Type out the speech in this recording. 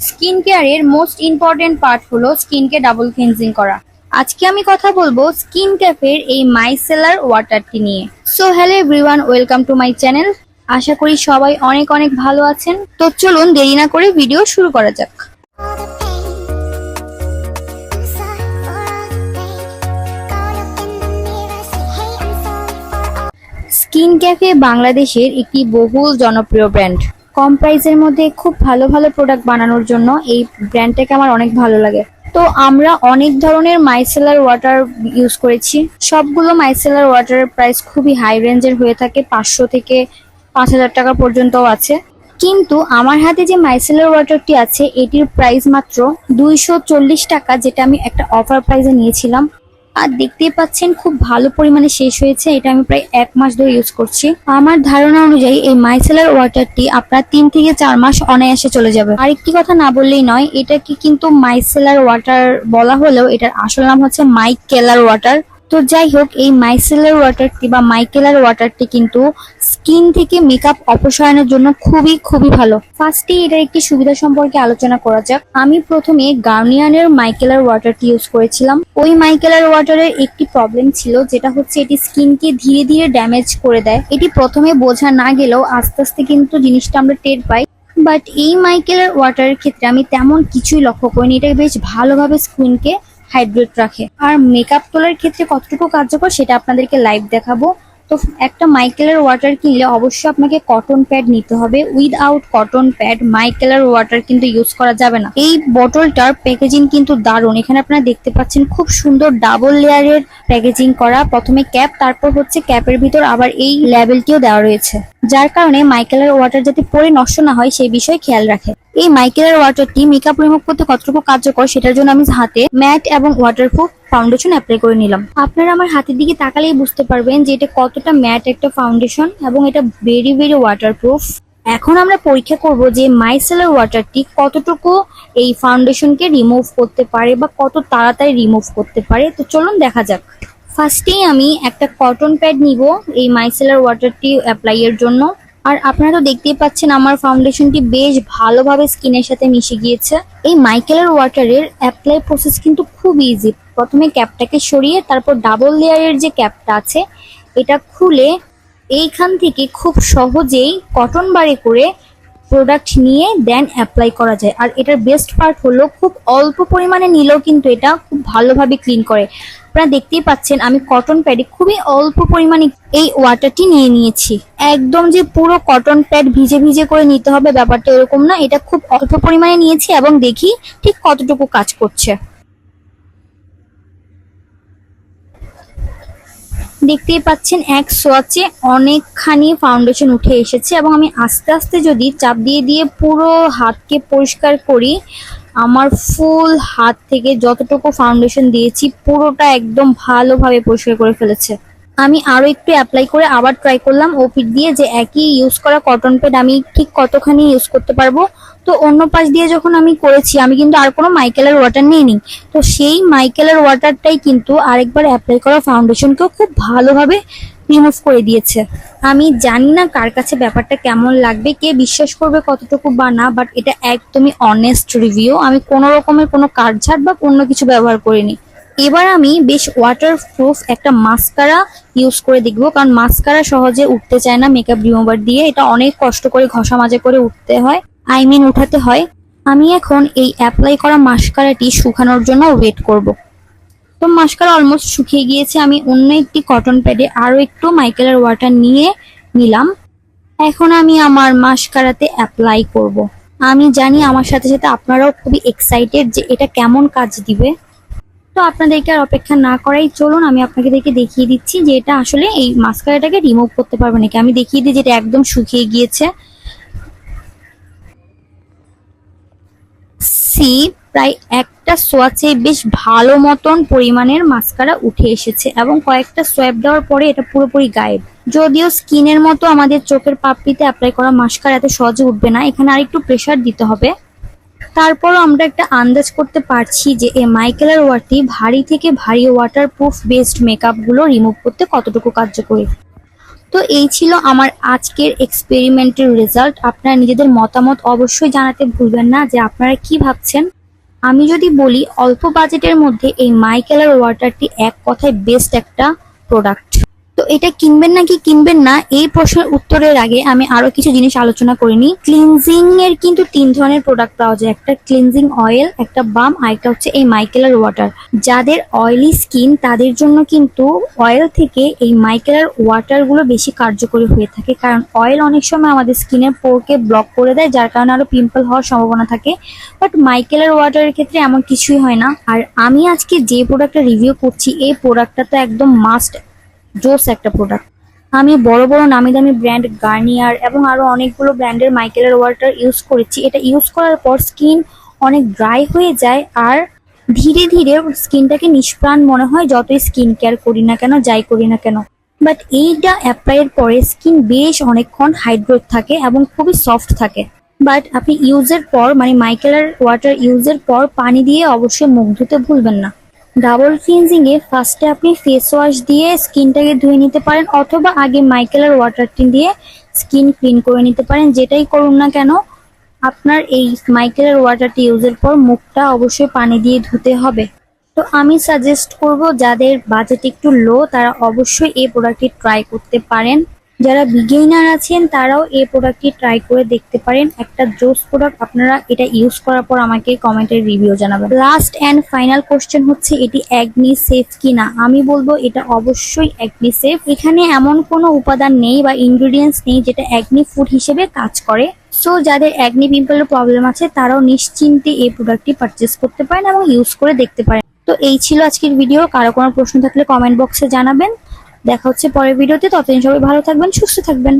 Skin কেয়ারের most important part হলো স্কিনকে ডাবল ক্লিনজিং করা। আজকে আমি কথা বলব স্কিন ক্যাফের এই মাইসেলার ওয়াটারটি নিয়ে। So hello everyone welcome to my channel আশা করি সবাই অনেক অনেক ভালো আছেন। তো চলুন দেরি না করে ভিডিও শুরু করা যাক। স্কিন ক্যাফে বাংলাদেশের একটি বহুল জনপ্রিয় ব্র্যান্ড কম প্রাইসের মধ্যে খুব ভালো ভালো প্রোডাক্ট বানানোর জন্য এই ব্র্যান্ডটাকে আমার অনেক ভালো লাগে। তো আমরা অনেক ধরনের মাইসেলার ওয়াটার ইউজ করেছি। সবগুলো মাইসেলার ওয়াটারের প্রাইস খুবই হাই রেঞ্জের হয়ে থাকে, পাঁচশো থেকে পাঁচ হাজার টাকা পর্যন্তও আছে। কিন্তু আমার হাতে যে মাইসেলার ওয়াটারটি আছে, এটির প্রাইস মাত্র দুইশো চল্লিশ টাকা, যেটা আমি একটা অফার প্রাইসে নিয়েছিলাম। আর দেখতেই পাচ্ছেন খুব ভালো পরিমাণে শেষ হয়েছে। এটা আমি প্রায় এক মাস ধরে ইউজ করছি। আমার ধারণা অনুযায়ী এই মাইসেলার ওয়াটারটি আপনার তিন থেকে চার মাস অনায়াসে চলে যাবে। আরেকটি কথা না বললেই নয়, এটাকে কিন্তু মাইসেলার ওয়াটার বলা হলেও এটার আসল নাম হচ্ছে মাইক কেলার ওয়াটার তো যাই হোক, এই মাইসেলার ওয়াটারটি বা মাইকেলার ওয়াটারটি কিন্তু স্কিন থেকে মেকআপ অপসারণের জন্য খুবই খুবই ভালো। ফার্স্টে এটার একটি সুবিধা সম্পর্কে আলোচনা করা যাক। আমি প্রথমে গার্নিয়ানের মাইকেলার ওয়াটারটি ইউজ করেছিলাম। ওই মাইকেলার ওয়াটারের একটি প্রবলেম ছিল, যেটা হচ্ছে এটি স্কিনকে ধীরে ধীরে ড্যামেজ করে দেয়। এটি প্রথমে বোঝা না গেলেও আস্তে আস্তে কিন্তু জিনিসটা আমরা টের পাই। বাট এই মাইকেলের ওয়াটারের ক্ষেত্রে আমি তেমন কিছুই লক্ষ্য করিনি। এটা বেশ ভালোভাবে স্কিনকে হাইড্রেট রাখে। আর মেকআপ তোলার ক্ষেত্রে কতটুকু কার্যকর সেটা আপনাদেরকে লাইভ দেখাবো। তো একটা মাইকেলের ওয়াটার কিনলে অবশ্যই আপনাকে কটন প্যাড নিতে হবে। উইদাউট কটন প্যাড মাইকেলের ওয়াটার কিন্তু ইউজ করা যাবে না। এই বোতলটার প্যাকেজিং কিন্তু দারুণ। এখানে আপনারা দেখতে পাচ্ছেন খুব সুন্দর ডাবল লেয়ারের প্যাকেজিং করা। প্রথমে ক্যাপ তারপর হচ্ছে ক্যাপের ভিতর আবার এই লেবেলটিও দেওয়া রয়েছে। যার কারণে মাইকেলের ওয়াটার যাতে পরে নষ্ট না হয়, সেই বিষয়ে খেয়াল রাখে। এই মাইকেলের ওয়াটারটি মেকআপ রিমুভ করতে কতটুকু কার্যকর সেটার জন্য আমি হাতে ম্যাট এবং ওয়াটারপ্রুফ ফাউন্ডেশন অ্যাপ্লাই করে নিলাম। আপনারা আমার হাতের দিকে তাকালেই বুঝতে পারবেন যে এটা কতটা ম্যাট একটা ফাউন্ডেশন এবং এটা ভেরি ভেরি ওয়াটারপ্রুফ এখন আমরা পরীক্ষা করব যে মাইসেলার ওয়াটারটি কতটুকু এই ফাউন্ডেশনকে রিমুভ করতে পারে বা কত তাড়াতাড়ি রিমুভ করতে পারে। তো চলুন দেখা যাক। ফার্স্টেই আমি একটা কটন প্যাড নিব এই মাইসেলার ওয়াটারটি অ্যাপ্লাই এর জন্য। আর আপনারা তো দেখতেই পাচ্ছেন আমার ফাউন্ডেশনটি বেশ ভালোভাবে স্কিনের সাথে মিশে গিয়েছে। এই মাইকেলের ওয়াটারের অ্যাপ্লাই প্রসেস কিন্তু খুব ইজি প্রথমে ক্যাপটাকে সরিয়ে, তারপর ডাবল লেয়ারের যে ক্যাপটা আছে, এটা খুলে এইখান থেকে খুব সহজেই কটন বারে করে প্রোডাক্ট নিয়ে দেন অ্যাপ্লাই করা যায়। আর এটার বেস্ট পার্ট হলো খুব অল্প পরিমাণে নিলেও কিন্তু এটা খুব ভালোভাবে ক্লিন করে। আপনারা দেখতেই পাচ্ছেন, আমি কটন প্যাডে খুবই অল্প পরিমাণে এই ওয়াটারটি নিয়ে নিয়েছি। একদম যে পুরো কটন প্যাড ভিজে ভিজে করে নিতে হবে ব্যাপারটা এরকম না, এটা খুব অল্প পরিমাণে নিয়েছি এবং দেখি ঠিক কতটুকু কাজ করছে। দেখতেই পাচ্ছেন এক সোয়াচে অনেকখানি ফাউন্ডেশন উঠে এসেছে এবং আমি আস্তে আস্তে যদি চাপ দিয়ে দিয়ে পুরো হাতকে পরিষ্কার করি, আমার ফুল হাত থেকে যতটুকু ফাউন্ডেশন দিয়েছি, পুরোটা একদম ভালোভাবে পরিষ্কার করে ফেলেছে। আমি আরও একটু অ্যাপ্লাই করে আবার ট্রাই করলাম ওপিট দিয়ে যে একই ইউজ করা কটন প্যাড আমি ঠিক কতখানি ইউজ করতে পারব। তো অন্য পাশ দিয়ে যখন আমি করেছি, আমি কিন্তু আর কোনো মাইকেলের ওয়াটার নিইনি। তো সেই মাইকেলের ওয়াটারটাই কিন্তু আরেকবার অ্যাপ্লাই করা ফাউন্ডেশনকেও খুব ভালোভাবে রিমুভ করে দিয়েছে। আমি জানি না কার কাছে ব্যাপারটা কেমন লাগবে, কে বিশ্বাস করবে কতটুকু বা না বাট এটা একদমই অনেস্ট রিভিউ আমি কোনো রকমের কোনো কাটঝাট বা অন্য কিছু ব্যবহার করিনি। এবার আমি বেশ ওয়াটার প্রুফ একটা মাস্কারা ইউজ করে দেখব, কারণ মাস্কারা সহজে উঠতে চায় না মেকআপ রিমুভার দিয়ে এটা অনেক কষ্ট করে, ঘষা মাজে করে উঠতে হয় আই মিন উঠাতে হয় আমি এখন এই অ্যাপ্লাই করা মাস্কারাটি শুকানোর জন্য ওয়েট করব। তো মাস্কারা অলমোস্ট শুকিয়ে গিয়েছে, আমি অন্য একটি কটন প্যাডে আরও একটু মাইকেলের ওয়াটার নিয়ে নিলাম এখন আমি আমার মাস্কারাতে অ্যাপ্লাই করব। আমি জানি আমার সাথে সাথে আপনারাও খুবই এক্সাইটেড যে এটা কেমন কাজ দিবে তো আপনাদেরকে আর অপেক্ষা না করাই, চলুন আমি আপনাকে দেখে দেখিয়ে দিচ্ছি যে এটা আসলে এই মাস্কারাটাকে রিমুভ করতে পারবে নাকি। আমি দেখিয়ে দিই যেটা একদম শুকিয়ে গিয়েছে। সি, প্রায় একটা সোয়াচে বেশ ভালো মতন পরিমাণের মাস্কারা উঠে এসেছে এবং কয়েকটা সোয়াব দেওয়ার পরে এটা পুরোপুরি গায়েব। যদিও স্কিনের মতো আমাদের চোখের পাপড়িতে অ্যাপ্লাই করা মাস্কারা এত সহজে উঠবে না, এখানে আরেকটু প্রেসার দিতে হবে। তারপরও আমরা একটা আন্দাজ করতে পারছি যে এই মাইকেলার ওয়ারটি ভারী থেকে ভারী ওয়াটার প্রুফ বেসড মেকআপগুলো রিমুভ করতে কতটুকু কার্যকরী। তো এই ছিল আমার আজকের এক্সপেরিমেন্টের রেজাল্ট আপনারা নিজেদের মতামত অবশ্যই জানাতে ভুলবেন না যে আপনারা কি ভাবছেন। আমি যদি বলি, অল্প বাজেটের মধ্যে এই মাইকেলার ওয়াটারটি এক কথায় বেস্ট একটা প্রোডাক্ট এটা কিনবেন নাকি কিনবেন না, এই প্রশ্নের উত্তরের আগে আমি আরও কিছু জিনিস আলোচনা করিনি ক্লিনজিং এর কিন্তু তিন ধরনের প্রোডাক্ট পাওয়া যায়। একটা ক্লিনজিং অয়েল একটা বাম আর একটা হচ্ছে এই মাইকেলার ওয়াটার যাদের অয়েলি স্কিন তাদের জন্য কিন্তু অয়েল থেকে এই মাইকেলার ওয়াটারগুলো বেশি কার্যকরী হয়ে থাকে। কারণ অয়েল অনেক সময় আমাদের স্কিনের পোরকে ব্লক করে দেয়, যার কারণে আরও পিম্পল হওয়ার সম্ভাবনা থাকে। বাট মাইকেলার ওয়াটারের ক্ষেত্রে এমন কিছুই হয় না। আর আমি আজকে যে প্রোডাক্টটা রিভিউ করছি, এই প্রোডাক্টটা তো একদম মাস্ট জোস একটা প্রোডাক্ট আমি বড় বড় নামি দামি ব্র্যান্ড গার্নিয়ার এবং আরও অনেকগুলো ব্র্যান্ডের মাইকেলের ওয়াটার ইউজ করেছি। এটা ইউজ করার পর স্কিন অনেক ড্রাই হয়ে যায় আর ধীরে ধীরে স্কিনটাকে নিষ্প্রাণ মনে হয়, যতই স্কিন কেয়ার করি না কেন, যাই করি না কেন। বাট এইটা অ্যাপ্লাইয়ের পরে স্কিন বেশ অনেকক্ষণ হাইড্রেট থাকে এবং খুবই সফট থাকে। বাট আপনি ইউজের পর মানে মাইকেলার ওয়াটার ইউজের পর পানি দিয়ে অবশ্যই মুখ ধুতে ভুলবেন না। ডাবল ক্লিনজিং এ ফার্স্টে আপনি ফেস ওয়াশ দিয়ে স্কিনটাকে ধুয়ে নিতে পারেন অথবা আগে মাইকেলার ওয়াটারটি দিয়ে স্কিন ক্লিন করে নিতে পারেন, যেটাই করুন না কেন, আপনার এই মাইকেলার ওয়াটারটি ইউজের পর মুখটা অবশ্যই পানি দিয়ে ধুতে হবে। তো আমি সাজেস্ট করব, যাদের বাজেট একটু লো তারা অবশ্যই এই প্রোডাক্টটি ট্রাই করতে পারেন। যারা বিগেইনার আছেন, তারাও এই প্রোডাক্টটি ট্রাই করে দেখতে পারেন। একটা জোস প্রোডাক্ট আপনারা এটা ইউজ করার পর আমাকে কমেন্টের রিভিউ জানাবেন। লাস্ট অ্যান্ড ফাইনাল কোশ্চেন হচ্ছে, এটি অ্যাগনি সেফ কিনা? আমি বলব, এটা অবশ্যই অ্যাগনি সেফ এখানে এমন কোনো উপাদান নেই বা ইনগ্রিডিয়েন্টস নেই যেটা অ্যাগনি ফুড হিসেবে কাজ করে। সো যাদের অ্যাগনি পিম্পলের প্রবলেম আছে, তারাও নিশ্চিন্তে এই প্রোডাক্টটি পারচেস করতে পারেন এবং ইউজ করে দেখতে পারেন। তো, এই ছিল আজকের ভিডিও কারও কোনো প্রশ্ন থাকলে কমেন্ট বক্সে জানাবেন। দেখা হচ্ছে পরের ভিডিওতে। ততদিন সবাই ভালো থাকবেন সুস্থ থাকবেন।